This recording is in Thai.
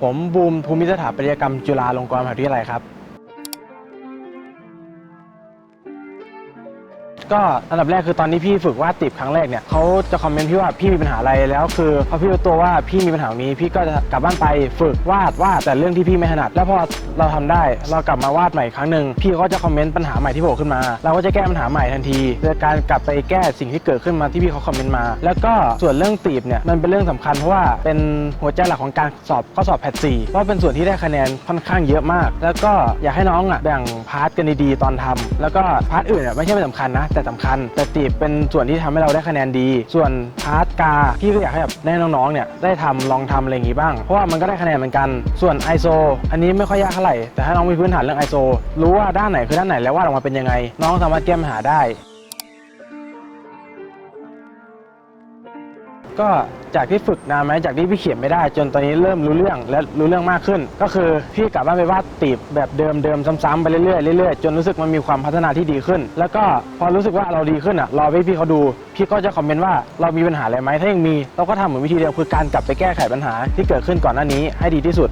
ผมบูมภูมิสถาปัตยกรรมจุฬาลงกรณ์มหาวิทยาลัยครับ ก็อันดับแรกคือตอนที่พี่ฝึกวาดติบครั้งแรกเนี่ยเขาจะคอมเมนต์พี่ว่าพี่มีปัญหาอะไรแล้วคือพอพี่รู้ตัวว่าพี่มีปัญหานี้พี่ก็จะกลับบ้านไปฝึกวาดวาดแต่เรื่องที่พี่ไม่ถนัด แล้วพอเราทำได้เรากลับมาวาดใหม่อีกครั้งหนึ่งพี่ก็จะคอมเมนต์ปัญหาใหม่ที่โผล่ขึ้นมา เราก็จะแก้ปัญหาใหม่ทันทีโดยการกลับไปแก้สิ่งที่เกิดขึ้นมาที่พี่เขาคอมเมนต์มา แล้วก็ส่วนเรื่องตีบเนี่ยมันเป็นเรื่องสำคัญเพราะว่าเป็นหัวใจหลักของการสอบข้อสอบแพทสี่เพราะเป็นส่วนที่ได้คะแนนค่อนข้างเยอะมาก แล้วก็อยากให้น้องอะแบ่งพาร์ทกันดีๆตอนทำแล้วก็พาร์ทอื่นอะไม่ใช่ไม่สำคัญนะแต่สำคัญ แต่ตีบเป็นส่วนที่ทำให้เราได้คะแนนดี ส่วนพาร์ทกาพี่ก็อยากให้แบบให้น้องๆเนี่ยได้ทำลองทำอะไรอย่างงี้บ้าง เพราะว่ามันก็ได้คะแนนเหมือนกัน ส่วน ISO อันนี้ไม่ค่อยยากเท่าไหร่แต่ถ้าน้องมีพื้นฐานเรื่อง ISO รู้ว่าด้านไหนคือด้านไหนแล้วว่าออกมาเป็นยังไง น้องสามารถแก้ปัญหาได้ ก็จากที่ฝึกนานไหมจากที่พี่เขียนไม่ได้ จนตอนนี้เริ่มรู้เรื่องและรู้เรื่องมากขึ้น ก็คือพี่กลับบ้านไปวาดตีบแบบเดิมเดิมๆซ้ำๆไปเรื่อยๆเรื่อยๆจนรู้สึกมันมีความพัฒนาที่ดีขึ้น แล้วก็พอรู้สึกว่าเราดีขึ้นอะรอให้พี่เขาดู พี่ก็จะคอมเมนต์ว่าเรามีปัญหาอะไรไหมถ้ายังมีเราก็ทำเหมือนวิธีเดียวคือการกลับไปแก้ไขปัญหาที่เกิดขึ้นก่อนหน้านี้ให้ดีที่สุด